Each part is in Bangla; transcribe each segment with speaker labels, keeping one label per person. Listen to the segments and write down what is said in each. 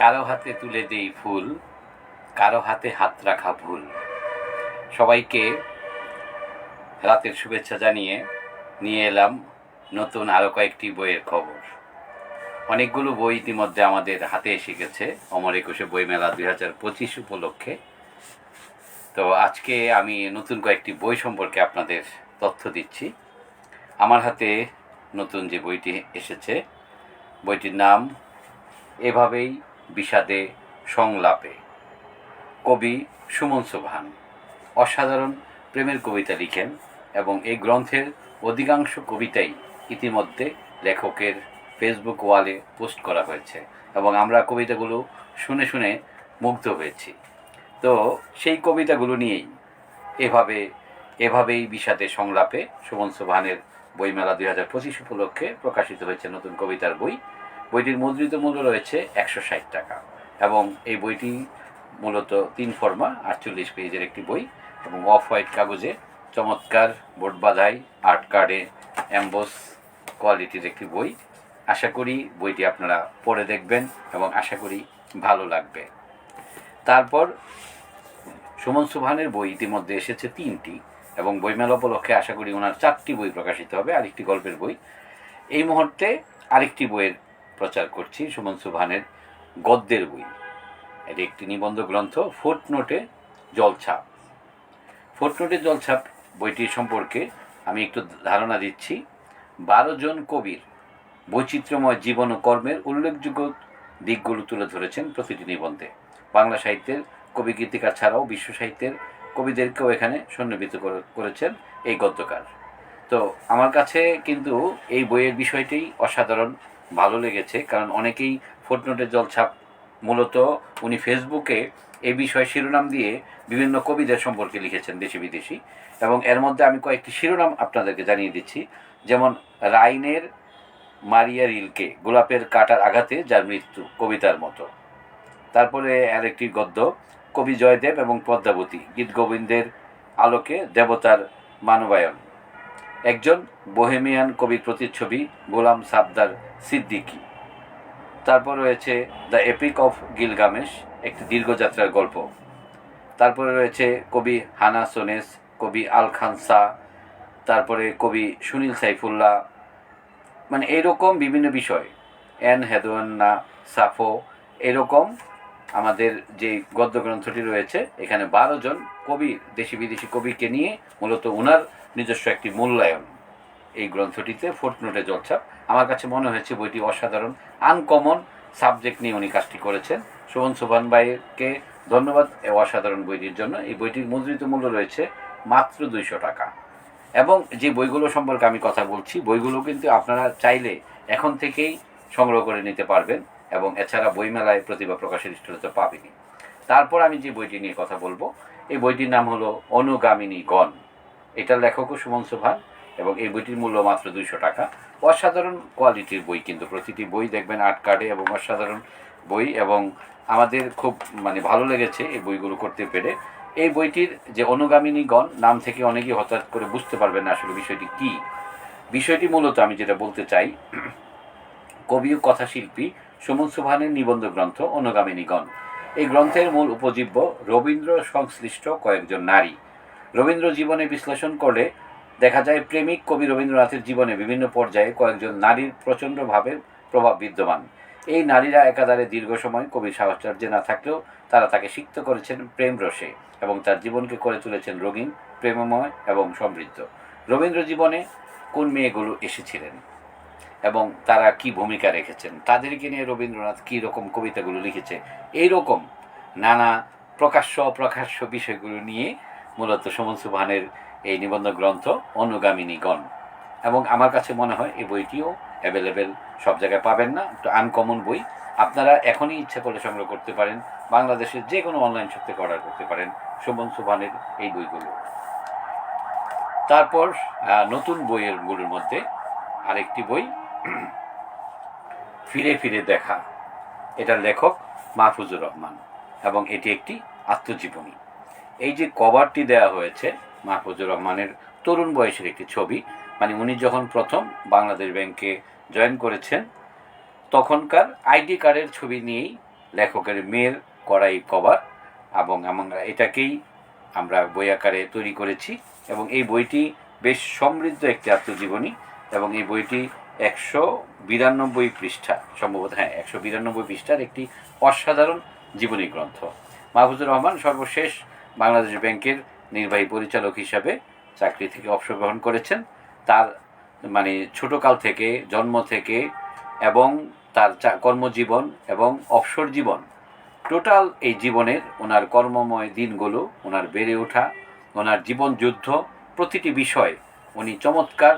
Speaker 1: কারও হাতে তুলে দেই ফুল, কারও হাতে হাত রাখা ভুল। সবাইকে রাতের শুভেচ্ছা জানিয়ে নিয়ে এলাম নতুন আরও কয়েকটি বইয়ের খবর। অনেকগুলো বই ইতিমধ্যে আমাদের হাতে এসে গেছে, অমর একুশে বইমেলা দুই হাজার পঁচিশ উপলক্ষে। তো আজকে আমি নতুন কয়েকটি বই সম্পর্কে আপনাদের তথ্য দিচ্ছি। আমার হাতে নতুন যে বইটি এসেছে, বইটির নাম এভাবেই বিষাদে সংলাপে। কবি সুমন সোভান অসাধারণ প্রেমের কবিতা লিখেন এবং এই গ্রন্থের অধিকাংশ কবিতাই ইতিমধ্যে লেখকের ফেসবুক ওয়ালে পোস্ট করা হয়েছে এবং আমরা কবিতাগুলো শুনে শুনে মুগ্ধ হয়েছি। তো সেই কবিতাগুলো নিয়েই এভাবে, এভাবেই বিষাদে সংলাপে সুমন সোভানের বইমেলা দুই হাজার পঁচিশ উপলক্ষে প্রকাশিত হয়েছে নতুন কবিতার বই বইটির মুদ্রিত মূল্য রয়েছে একশো ষাট টাকা এবং এই বইটি মূলত তিন ফর্মা, আটচল্লিশ পেজের একটি বই এবং অফ হোয়াইট কাগজে চমৎকার বোর্ড বাধাই, আর্ট কার্ডে, অ্যাম্বোস কোয়ালিটির একটি বই। আশা করি বইটি আপনারা পড়ে দেখবেন এবং আশা করি ভালো লাগবে। তারপর সুমন সুভানের বই ইতিমধ্যে এসেছে তিনটি এবং বইমেলা উপলক্ষে আশা করি ওনার চারটি বই প্রকাশিত হবে, আরেকটি গল্পের বই। এই মুহূর্তে আরেকটি বইয়ের প্রচার করছি সুমন সুভানের গদ্যের বই। এটি একটি নিবন্ধ গ্রন্থ, ফুটনোটে জলছাপ। ফুটনোটে জলছাপ বইটি সম্পর্কে আমি একটু ধারণা দিচ্ছি। বারো জন কবির বৈচিত্র্যময় জীবন ও কর্মের উল্লেখযোগ্য দিকগুলো তুলে ধরেছেন প্রতিটি নিবন্ধে। বাংলা সাহিত্যের কবি গীতিকার ছাড়াও বিশ্ব সাহিত্যের কবিদেরকেও এখানে সন্নিবিত করে- করেছেন এই গদ্যকার। তো আমার কাছে কিন্তু এই বইয়ের বিষয়টি অসাধারণ ভালো লেগেছে, কারণ অনেকেই ফুটনোটের জলছাপ মূলত উনি ফেসবুকে এই বিষয়ে শিরোনাম দিয়ে বিভিন্ন কবিদের সম্পর্কে লিখেছেন দেশি বিদেশি। এবং এর মধ্যে আমি কয়েকটি শিরোনাম আপনাদেরকে জানিয়ে দিচ্ছি। যেমন, রাইনের মারিয়া রিলকে, গোলাপের কাটার আঘাতে যার মৃত্যু কবিতার মতো। তারপরে আরেকটি গদ্য, কবি জয়দেব এবং পদ্মাবতী, গীত গোবিন্দের আলোকে দেবতার মানবায়ন। একজন বোহেমিয়ান কবির প্রতিচ্ছবি গোলাম সাবদার সিদ্দিকী। তারপর রয়েছে দ্য এপিক অফ গিলগামেশ, একটি দীর্ঘযাত্রার গল্প। তারপরে রয়েছে কবি হানা সোনেস, কবি আল খান সা তারপরে কবি সুনীল সাইফুল্লাহ। মানে এইরকম বিভিন্ন বিষয়। এন হেদোয়ান্না সাফো, এরকম আমাদের যে গদ্য গ্রন্থটি রয়েছে, এখানে বারো জন কবি, দেশি বিদেশি কবিকে নিয়ে মূলত ওনার নিজস্ব একটি মূল্যায়ন। এই গ্রন্থটিতে ফুটনোটে জলছাপ। আমার কাছে মনে হয়েছে বইটি অসাধারণ আনকমন সাবজেক্ট নিয়ে উনি কাজটি করেছেন। শোভন সোভান ভাইকে ধন্যবাদ অসাধারণ বইটির জন্য। এই বইটির মুদ্রিত মূল্য রয়েছে মাত্র দুইশো টাকা। এবং যে বইগুলো সম্পর্কে আমি কথা বলছি, বইগুলো কিন্তু আপনারা চাইলে এখন থেকেই সংগ্রহ করে নিতে পারবেন। এবং এছাড়া বইমেলায় প্রতিভা প্রকাশের স্টলেতে পাবেনি। তারপর আমি যে বইটি নিয়ে কথা বলব, এই বইটির নাম হলো অনুগামিনী গণ। এটার লেখকও সুমন সুভান এবং এই বইটির মূল্য মাত্র দুইশো টাকা। অসাধারণ কোয়ালিটির বই কিন্তু, প্রতিটি বই দেখবেন আর্ট কার্ডে এবং অসাধারণ বই এবং আমাদের খুব মানে ভালো লেগেছে এই বইগুলো করতে পেরে। এই বইটির যে অনুগামিনীগণ নাম থেকে অনেকেই হঠাৎ করে বুঝতে পারবেন না আসলে বিষয়টি কি। বিষয়টি মূলত আমি যেটা বলতে চাই কবি ও কথাশিল্পী সুমন সুভানের নিবন্ধ গ্রন্থ অনুগামিনীগণ এই গ্রন্থের মূল উপজীব্য রবীন্দ্র সংশ্লিষ্ট কয়েকজন নারী। রবীন্দ্র জীবনে বিশ্লেষণ করলে দেখা যায় প্রেমিক কবি রবীন্দ্রনাথের জীবনে বিভিন্ন পর্যায়ে কয়েকজন নারীর প্রচণ্ডভাবে প্রভাব বিদ্যমান। এই নারীরা একাধারে দীর্ঘ সময় কবির সাহচর্যে না থাকলেও তারা তাকে সিক্ত করেছেন প্রেম রসে এবং তার জীবনকে করে তুলেছেন রঙিন, প্রেমময় এবং সমৃদ্ধ। রবীন্দ্র জীবনে কোন মেয়েগুলো এসেছিলেন? এবং তারা কি ভূমিকা রেখেছেন, তাদেরকে নিয়ে রবীন্দ্রনাথ কী রকম কবিতাগুলো লিখেছে এই রকম নানা প্রকাশ্য অপ্রকাশ্য বিষয়গুলো নিয়ে মূলত সুমন সুবহানের এই নিবন্ধ গ্রন্থ অনুগামিনীগণ। এবং আমার কাছে মনে হয় এই বইটিও অ্যাভেলেবেল সব জায়গায় পাবেন না, একটু আনকমন বই। আপনারা এখনই ইচ্ছা করলে সংগ্রহ করতে পারেন, বাংলাদেশের যে কোনো অনলাইন থেকে অর্ডার করতে পারেন সুমন সুবহানের এই বইগুলো। তারপর নতুন বইয়েরগুলোর মধ্যে আরেকটি বই ফিরে ফিরে দেখা। এটার লেখক মাহফুজুর রহমান এবং এটি একটি আত্মজীবনী। এই যে কভারটি দেওয়া হয়েছে মাহফুজুর রহমানের তরুণ বয়সের একটি ছবি মানে উনি যখন প্রথম বাংলাদেশ ব্যাংকে জয়েন করেছেন, তখনকার আইডি কার্ডের ছবি নিয়েই লেখকের মেয়ের করাই কভার এবং আমরা এটাকেই আমরা বই আকারে তৈরি করেছি এবং এই বইটি বেশ সমৃদ্ধ একটি আত্মজীবনী এবং এই বইটি একশো বিরানব্বই পৃষ্ঠা, সম্ভবত হ্যাঁ একশো বিরানব্বই পৃষ্ঠার একটি অসাধারণ জীবনী গ্রন্থ। মাহফুজুর রহমান সর্বশেষ বাংলাদেশ ব্যাংকের নির্বাহী পরিচালক হিসাবে চাকরি থেকে অবসর গ্রহণ করেছেন। তার মানে ছোটকাল থেকে, জন্ম থেকে এবং তার কর্মজীবন এবং অবসর জীবন, টোটাল এই জীবনের ওনার কর্মময় দিনগুলো, ওনার বেড়ে ওঠা, ওনার জীবন যুদ্ধ, প্রতিটি বিষয় উনি চমৎকার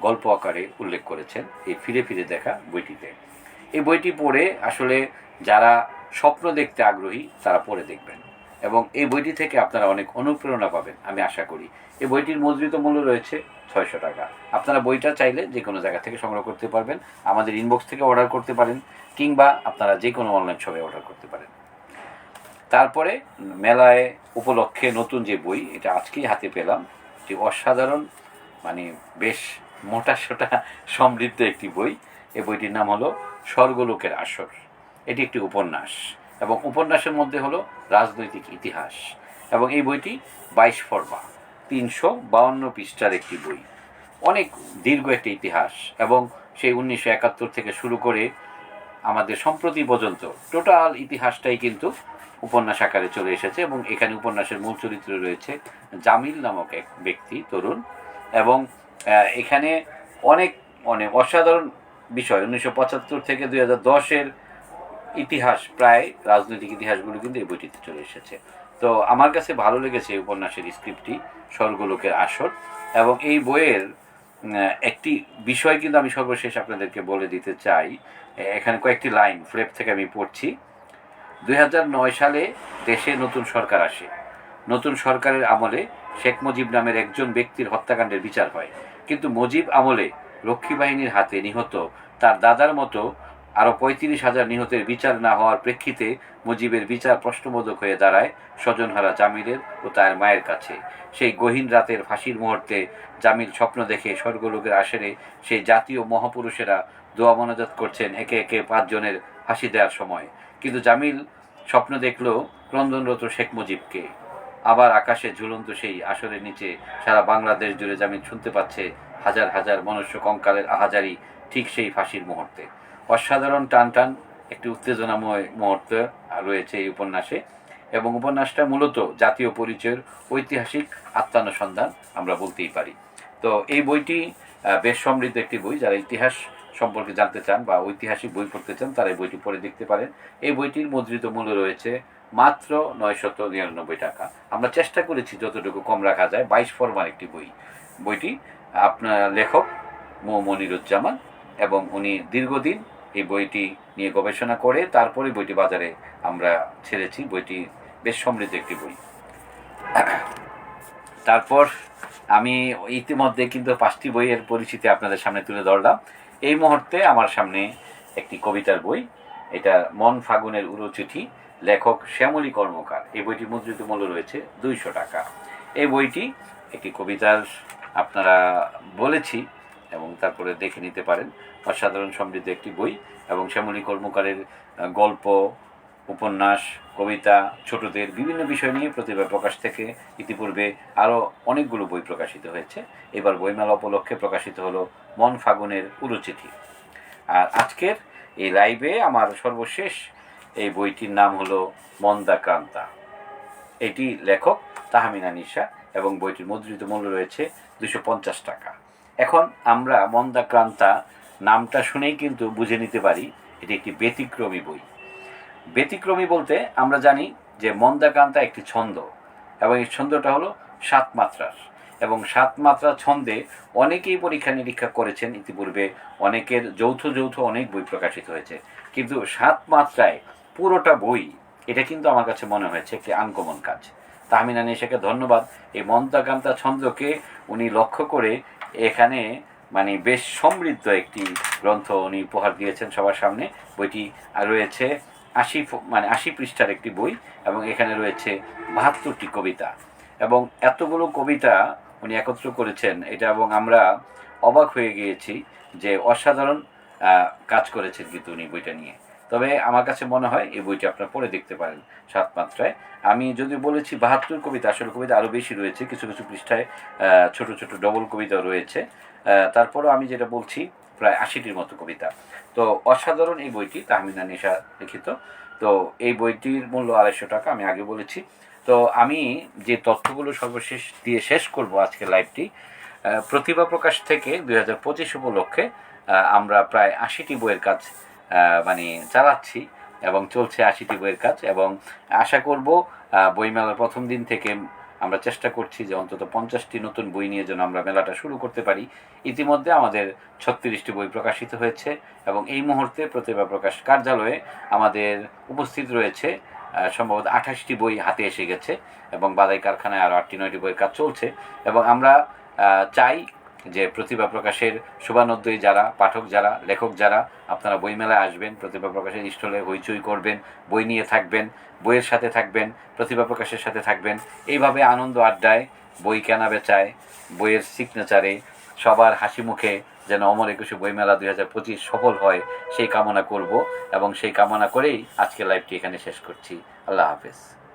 Speaker 1: গল্প আকারে উল্লেখ করেছেন এই ফিরে ফিরে দেখা বইটিতে। এই বইটি পড়ে আসলে যারা স্বপ্ন দেখতে আগ্রহী, তারা পড়ে দেখবেন। এবং এই বইটি থেকে আপনারা অনেক অনুপ্রেরণা পাবেন, আমি আশা করি। এই বইটির মুদ্রিত মূল্য রয়েছে ছয়শো টাকা। আপনারা বইটা চাইলে যে কোনো জায়গা থেকে সংগ্রহ করতে পারবেন, আমাদের ইনবক্স থেকে অর্ডার করতে পারেন, কিংবা আপনারা যে কোনো অনলাইন শপে অর্ডার করতে পারেন। তারপরে মেলায় উপলক্ষে নতুন যে বই, এটা আজকেই হাতে পেলাম। যে অসাধারণ মানে বেশ মোটা সোটা সমৃদ্ধ একটি বই। এই বইটির নাম হলো স্বর্গলোকের আসর। এটি একটি উপন্যাস এবং উপন্যাসের মধ্যে হলো রাজনৈতিক ইতিহাস এবং এই বইটি বাইশ ফর্মা, তিনশো বাউন্ন পৃষ্ঠার একটি বই। অনেক দীর্ঘ একটি ইতিহাস এবং সেই উনিশশো একাত্তর থেকে শুরু করে আমাদের সম্প্রতি পর্যন্ত টোটাল ইতিহাসটাই কিন্তু উপন্যাস আকারে চলে এসেছে এবং এখানে উপন্যাসের মূল চরিত্র রয়েছে জামিল নামক এক ব্যক্তি, তরুণ এবং এখানে অনেক অনেক অসাধারণ বিষয়। উনিশশো পঁচাত্তর থেকে দুই হাজার দশের ইতিহাস, প্রায় রাজনৈতিক ইতিহাসগুলো কিন্তু এই বইটিতে চলে এসেছে। তো আমার কাছে ভালো লেগেছে এই উপন্যাসের স্ক্রিপ্টটি, স্বর্গলোকের আসর, এবং এই বইয়ের একটি বিষয় কিন্তু আমি সর্বশেষ আপনাদেরকে বলে দিতে চাই। এখানে কয়েকটি লাইন ফ্লেপ থেকে আমি পড়ছি। দুই হাজার নয় সালে দেশে নতুন সরকার আসে। নতুন সরকারের আমলে শেখ মুজিব নামের একজন ব্যক্তির হত্যাকাণ্ডের বিচার হয়। কিন্তু মুজিব আমলে রক্ষী বাহিনীর হাতে নিহত তার দাদার মতো আরও পঁয়ত্রিশ হাজার নিহতের বিচার না হওয়ার প্রেক্ষিতে মুজিবের বিচার প্রশ্নবোধক হয়ে দাঁড়ায় স্বজনহারা জামিলের ও তার মায়ের কাছে। সেই গহীন রাতের ফাঁসির মুহূর্তে জামিল স্বপ্ন দেখে স্বর্গলোকের আসরে সেই জাতীয় মহাপুরুষেরা দোয়া মনাজাত করছেন একে একে পাঁচজনের ফাঁসি দেওয়ার সময়। কিন্তু জামিল স্বপ্ন দেখল ক্রন্দনরত শেখ মুজিবকে। আবার আকাশে ঝুলন্ত সেই আসরের নিচে সারা বাংলাদেশ জুড়ে জামিন শুনতে পাচ্ছে হাজার হাজার মনুষ্য কঙ্কালের আহাজারি ঠিক সেই ফাঁসির মুহূর্তে। অসাধারণ টান টান, একটি উত্তেজনাময় মুহূর্ত রয়েছে এই উপন্যাসে এবং উপন্যাসটা মূলত জাতীয় পরিচয়ের ঐতিহাসিক আত্মানুসন্ধান আমরা বলতেই পারি। তো এই বইটি বেশ সমৃদ্ধ একটি বই। যারা ইতিহাস সম্পর্কে জানতে চান বা ঐতিহাসিক বই পড়তে চান, তারা এই বইটি পড়ে দেখতে পারেন। এই বইটির মুদ্রিত মূল্য রয়েছে মাত্র নয়শত নিরানব্বই টাকা। আমরা চেষ্টা করেছি যতটুকু কম রাখা যায়। বাইশ ফরমার একটি বই। বইটি আপনার লেখক মো মনিরুজ্জামান এবং উনি দীর্ঘদিন এই বইটি নিয়ে গবেষণা করে তারপরে বইটি বাজারে আমরা ছেড়েছি। বইটি বেশ সমৃদ্ধ একটি বই। তারপর আমি ইতিমধ্যে কিন্তু পাঁচটি বইয়ের পরিচিতি আপনাদের সামনে তুলে ধরলাম। এই মুহূর্তে আমার সামনে একটি কবিতার বই। এটা মন ফাগুনের উড়োচিঠি। লেখক শ্যামলী কর্মকার। এই বইটির মুদ্রিত মূল্য রয়েছে দুইশো টাকা। এই বইটি একটি কবিতার আপনারা বলেছি এবং তারপরে দেখে নিতে পারেন। অসাধারণ সমৃদ্ধ একটি বই এবং শ্যামলী কর্মকারের গল্প, উপন্যাস, কবিতা, ছোটদের বিভিন্ন বিষয় নিয়ে প্রতিভা প্রকাশ থেকে ইতিপূর্বে আরও অনেকগুলো বই প্রকাশিত হয়েছে। এবার বইমেলা উপলক্ষে প্রকাশিত হলো মন ফাগুনের উরুচিঠি আর আজকের এই লাইভে আমার সর্বশেষ এই বইটির নাম হলো মন্দাক্রান্তা এটি লেখক তাহমিনা নিশা এবং বইটির মুদ্রিত মূল্য রয়েছে দুশো পঞ্চাশ টাকা। এখন আমরা মন্দাক্রান্তা নামটা শুনেই কিন্তু বুঝে নিতে পারি, এটি একটি ব্যতিক্রমী বই। ব্যতিক্রমী বলতে আমরা জানি যে মন্দাকান্তা একটি ছন্দ এবং এই ছন্দটা হলো সাত মাত্রার এবং সাত মাত্রা ছন্দে অনেকেই পরীক্ষা নিরীক্ষা করেছেন। ইতিপূর্বে অনেকের যৌথ যৌথ অনেক বই প্রকাশিত হয়েছে। কিন্তু সাত মাত্রায় পুরোটা বই, এটা কিন্তু আমার কাছে মনে হয়েছে একটি আনকমন কাজ। তাহমিনা নিশাকে ধন্যবাদ। এই মন্দাকান্তা ছন্দকে উনি লক্ষ্য করে এখানে মানে বেশ সমৃদ্ধ একটি গ্রন্থ উনি উপহার দিয়েছেন সবার সামনে। বইটি রয়েছে আশি মানে আশি পৃষ্ঠার একটি বই এবং এখানে রয়েছে বাহাত্তরটি কবিতা। এবং এতগুলো কবিতা উনি একত্র করেছেন, এটা এবং আমরা অবাক হয়ে গিয়েছি যে অসাধারণ কাজ করেছেন কিন্তু উনি বইটা নিয়ে। তবে আমার কাছে মনে হয় এই বইটি আপনারা পড়ে দেখতে পারেন সাত মাত্রায়। আমি যদি বলেছি বাহাত্তর কবিতা, আসলে কবিতা আরও বেশি রয়েছে, কিছু কিছু পৃষ্ঠায় ছোট ছোট ডবল কবিতা রয়েছে। তারপরেও আমি যেটা বলছি প্রায় আশিটির মতো কবিতা। তো অসাধারণ এই বইটি, তাহমিনা নেশা লিখিত। তো এই বইটির মূল্য আড়াইশো টাকা, আমি আগে বলেছি। তো আমি যে তথ্যগুলো সর্বশেষ দিয়ে শেষ করব আজকে লাইভটি প্রতিভা প্রকাশ থেকে দুই হাজার পঁচিশ উপলক্ষে আমরা প্রায় আশিটি বইয়ের কাজ মানে চালাচ্ছি এবং চলছে আশিটি বইয়ের কাজ এবং আশা করব বইমেলার প্রথম দিন থেকে আমরা চেষ্টা করছি যে অন্তত পঞ্চাশটি নতুন বই নিয়ে যেন আমরা মেলাটা শুরু করতে পারি। ইতিমধ্যে আমাদের ছত্রিশটি বই প্রকাশিত হয়েছে এবং এই মুহূর্তে প্রতিভা প্রকাশ কার্যালয়ে আমাদের উপস্থিত রয়েছে সম্ভবত আঠাশটি বই হাতে এসে গেছে এবং বাদাই কারখানায় আরও আটটি, নয়টি বইয়ের কাজ চলছে এবং আমরা চাই যে প্রতিভা প্রকাশের শোভানোদ্দয়ী যারা, পাঠক যারা, লেখক যারা, আপনারা বইমেলায় আসবেন, প্রতিভা প্রকাশের স্টলে হইচই করবেন, বই নিয়ে থাকবেন, বইয়ের সাথে থাকবেন, প্রতিভা প্রকাশের সাথে থাকবেন। এইভাবে আনন্দ আড্ডায়, বই কেনা বেচায়, বইয়ের সিগনেচারে সবার হাসি মুখে যেন অমর একুশে বইমেলা দুই হাজার পঁচিশ সফল হয়, সেই কামনা করব এবং সেই কামনা করেই আজকে লাইভটি এখানে শেষ করছি। আল্লাহ হাফেজ।